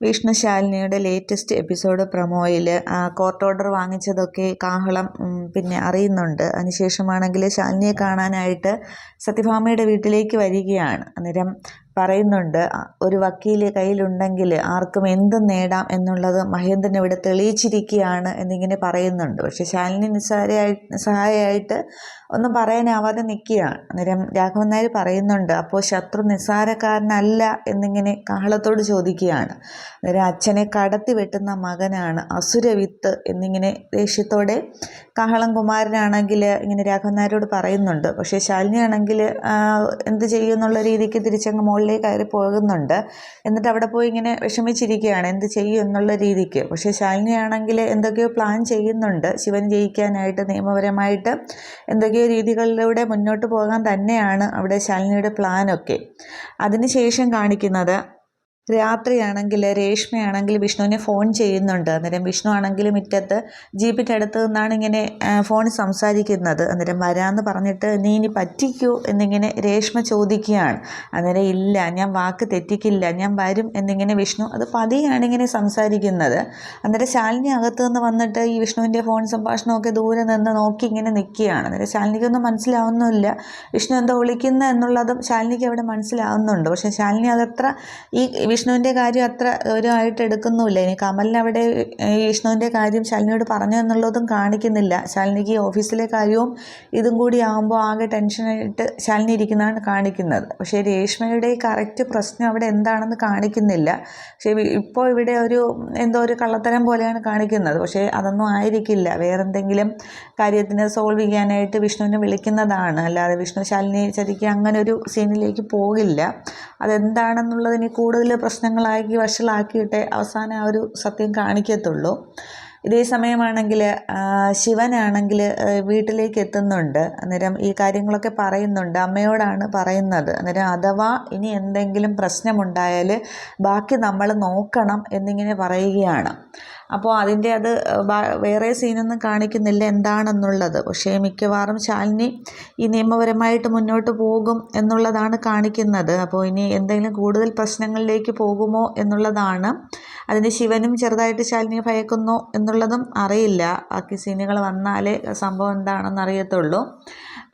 വിഷ്ണു ശാലിനിയുടെ latest episode പ്രൊമോയിൽ court order വാങ്ങിച്ചതൊക്കെ കാഹളം പിന്നെ അറിയുന്നുണ്ട്. അതിനുശേഷമാണെങ്കിൽ ശാലിനിയെ കാണാനായിട്ട് സത്യഭാമയുടെ വീട്ടിലേക്ക് വരികയാണ്. അന്നേരം പറയുന്നുണ്ട് ഒരു വക്കീൽ കയ്യിലുണ്ടെങ്കിൽ ആർക്കും എന്തും നേടാം എന്നുള്ളത് മഹേന്ദ്രൻ ഇവിടെ തെളിയിച്ചിരിക്കുകയാണ് എന്നിങ്ങനെ പറയുന്നുണ്ട്. പക്ഷെ ശാലിനി നിസ്സാരയായി സഹായമായിട്ട് ഒന്നും പറയാനാവാതെ നിൽക്കുകയാണ്. അന്നേരം രാഘവൻ നായർ പറയുന്നുണ്ട് അപ്പോൾ ശത്രു നിസ്സാരക്കാരനല്ല എന്നിങ്ങനെ കാഹളത്തോട് ചോദിക്കുകയാണ്. അന്നേരം അച്ഛനെ കടത്തി വെട്ടുന്ന മകനാണ് അസുരവിത്ത് എന്നിങ്ങനെ ദേഷ്യത്തോടെ കാഹളം കുമാരനാണെങ്കിൽ ഇങ്ങനെ രാഘവൻ നായരോട് പറയുന്നുണ്ട്. പക്ഷേ ശാലിനി ആണെങ്കിൽ എന്ത് ചെയ്യുമെന്നുള്ള രീതിക്ക് തിരിച്ചങ്ങ് മുകളിലേക്ക് കയറി പോകുന്നുണ്ട്. എന്നിട്ട് അവിടെ പോയി ഇങ്ങനെ വിഷമിച്ചിരിക്കുകയാണ്. എന്ത് ചെയ്യും എന്നുള്ള രീതിക്ക്. പക്ഷേ ശാലിനി ആണെങ്കിൽ എന്തൊക്കെയോ പ്ലാൻ ചെയ്യുന്നുണ്ട്. ശിവൻ ജയിക്കാനായിട്ട് നിയമപരമായിട്ട് എന്തൊക്കെയോ രീതികളിലൂടെ മുന്നോട്ട് പോകാൻ തന്നെയാണ് അവിടെ ശാലിനിയുടെ പ്ലാനൊക്കെ അതിനുശേഷം കാണിക്കുന്നത് രാത്രിയാണെങ്കിൽ രേഷ്മയാണെങ്കിൽ വിഷ്ണുവിനെ ഫോൺ ചെയ്യുന്നുണ്ട്. അന്നേരം വിഷ്ണു ആണെങ്കിൽ മുറ്റത്ത് ജീപ്പിന്റെ അടുത്ത് നിന്നാണ് ഇങ്ങനെ ഫോൺ സംസാരിക്കുന്നത്. അന്നേരം വരാമെന്ന് പറഞ്ഞിട്ട് നീ ഇനി പറ്റിക്കൂ എന്നിങ്ങനെ രേഷ്മ ചോദിക്കുകയാണ്. അന്നേരം ഇല്ല ഞാൻ വാക്ക് തെറ്റിക്കില്ല ഞാൻ വരും എന്നിങ്ങനെ വിഷ്ണു അത് പതിയാണ് ഇങ്ങനെ സംസാരിക്കുന്നത്. അന്നേരം ശാലിനി അകത്തു നിന്ന് വന്നിട്ട് ഈ വിഷ്ണുവിന്റെ ഫോൺ സംഭാഷണമൊക്കെ ദൂരെ നിന്ന് നോക്കി ഇങ്ങനെ നിൽക്കുകയാണ് അന്നേരം ശാലിനിക്കൊന്നും മനസ്സിലാവുന്നില്ല വിഷ്ണു എന്താ വിളിക്കുന്നത് എന്നുള്ളതും ശാലിനിക്ക് അവിടെ മനസ്സിലാവുന്നുണ്ട്. പക്ഷേ ശാലിനി അതത്ര ഈ വിഷ്ണുവിന്റെ കാര്യം അത്ര ആയിട്ട് എടുക്കുന്നുമില്ല. ഇനി കമലിന് അവിടെ വിഷ്ണുവിന്റെ കാര്യം ശാലിനിയോട് പറഞ്ഞു എന്നുള്ളതും കാണിക്കുന്നില്ല. ശാലിനിക്ക് ഓഫീസിലെ കാര്യവും ഇതും കൂടി ആകുമ്പോൾ ആകെ ടെൻഷനായിട്ട് ശാലിനി ഇരിക്കുന്നതാണ് കാണിക്കുന്നത്. പക്ഷേ രേഷ്മയുടെ കറക്റ്റ് പ്രശ്നം അവിടെ എന്താണെന്ന് കാണിക്കുന്നില്ല. പക്ഷേ ഇപ്പോൾ ഇവിടെ ഒരു എന്തോ ഒരു കള്ളത്തരം പോലെയാണ് കാണിക്കുന്നത്. പക്ഷേ അതൊന്നും ആയിരിക്കില്ല. വേറെന്തെങ്കിലും കാര്യത്തിന് സോൾവ് ചെയ്യാനായിട്ട് വിഷ്ണുവിനെ വിളിക്കുന്നതാണ്. അല്ലാതെ വിഷ്ണു ശാലിനി ശരിക്കും അങ്ങനെ ഒരു സീനിലേക്ക് പോകില്ല. അതെന്താണെന്നുള്ളതിന് കൂടുതൽ പ്രശ്നങ്ങളാക്കി വഷളാക്കിയിട്ടേ അവസാനം ആ ഒരു സത്യം കാണിക്കത്തുള്ളൂ. ഇതേ സമയമാണെങ്കിൽ ശിവനാണെങ്കിൽ വീട്ടിലേക്ക് എത്തുന്നുണ്ട്. അന്നേരം ഈ കാര്യങ്ങളൊക്കെ പറയുന്നുണ്ട്. അമ്മയോടാണ് പറയുന്നത്. അന്നേരം അഥവാ ഇനി എന്തെങ്കിലും പ്രശ്നമുണ്ടായാൽ ബാക്കി നമ്മൾ നോക്കണം എന്നിങ്ങനെ പറയുകയാണ്. അപ്പോൾ അതിന്റെ അത് വേറെ സീനൊന്നും കാണിക്കുന്നില്ല എന്താണെന്നുള്ളത്. പക്ഷേ മിക്കവാറും ശാലിനി ഈ നിയമപരമായിട്ട് മുന്നോട്ട് പോകും എന്നുള്ളതാണ് കാണിക്കുന്നത്. അപ്പോൾ ഇനി എന്തെങ്കിലും കൂടുതൽ പ്രശ്നങ്ങളിലേക്ക് പോകുമോ എന്നുള്ളതാണ് അതിന് ശിവനും ചെറുതായിട്ട് ശാലിനിയെ ഭയക്കുന്നു എന്നുള്ളതും അറിയില്ല. ബാക്കി സീനുകൾ വന്നാലേ സംഭവം എന്താണെന്ന് അറിയത്തുള്ളൂ.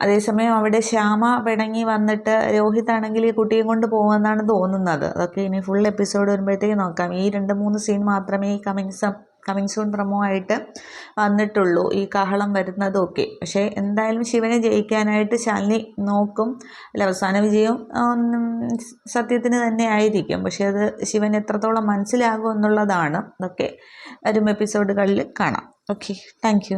അതേസമയം അവിടെ ശ്യാമ പിണങ്ങി വന്നിട്ട് രോഹിത് ആണെങ്കിൽ ഈ കുട്ടിയും കൊണ്ട് പോകുമെന്നാണ് തോന്നുന്നത്. അതൊക്കെ ഇനി ഫുൾ എപ്പിസോഡ് വരുമ്പോഴത്തേക്ക് നോക്കാം. ഈ രണ്ട് മൂന്ന് സീൻ മാത്രമേ ഈ കമ്മിങ് കമ്മിങ് സൂൺ പ്രമോ ആയിട്ട് വന്നിട്ടുള്ളൂ. ഈ കാഹളം വരുന്നതൊക്കെ. പക്ഷേ എന്തായാലും ശിവനെ ജയിക്കാനായിട്ട് ശാലിനി നോക്കും. അല്ല അവസാന വിജയം സത്യത്തിന് തന്നെ ആയിരിക്കും. പക്ഷേ അത് ശിവൻ എത്രത്തോളം മനസ്സിലാകും എന്നുള്ളതാണ്. അതൊക്കെ വരും എപ്പിസോഡുകളിൽ കാണാം. Okay thank